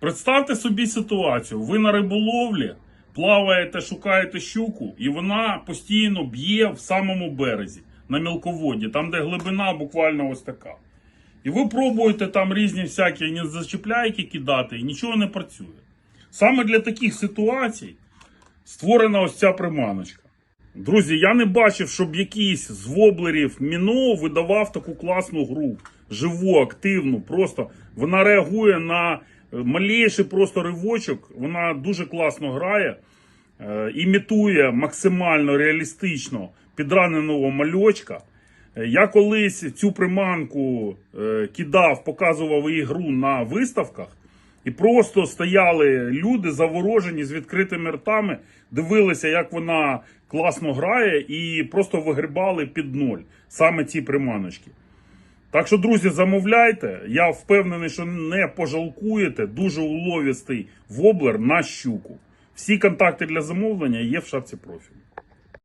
Представте собі ситуацію: ви на риболовлі плаваєте, шукаєте щуку, і вона постійно б'є в самому березі на мілководді, там, де глибина буквально ось така. І ви пробуєте там різні всякі незачіпляйки кидати, і нічого не працює. Саме для таких ситуацій створена ось ця приманочка. Друзі, я не бачив, щоб якийсь з воблерів Міно видавав таку класну гру, живу, активну. Просто вона реагує на малейший просто ривочок. Вона дуже класно грає, е, імітує максимально реалістично підраненого мальочка. Я колись цю приманку е, кидав, показував її гру на виставках. І просто стояли люди заворожені з відкритими ртами, дивилися, як вона класно грає, і просто вигрібали під ноль саме ці приманочки. Так що, друзі, замовляйте. Я впевнений, що не пожалкуєте. Дуже уловістий воблер на щуку. Всі контакти для замовлення є в шапці профілю.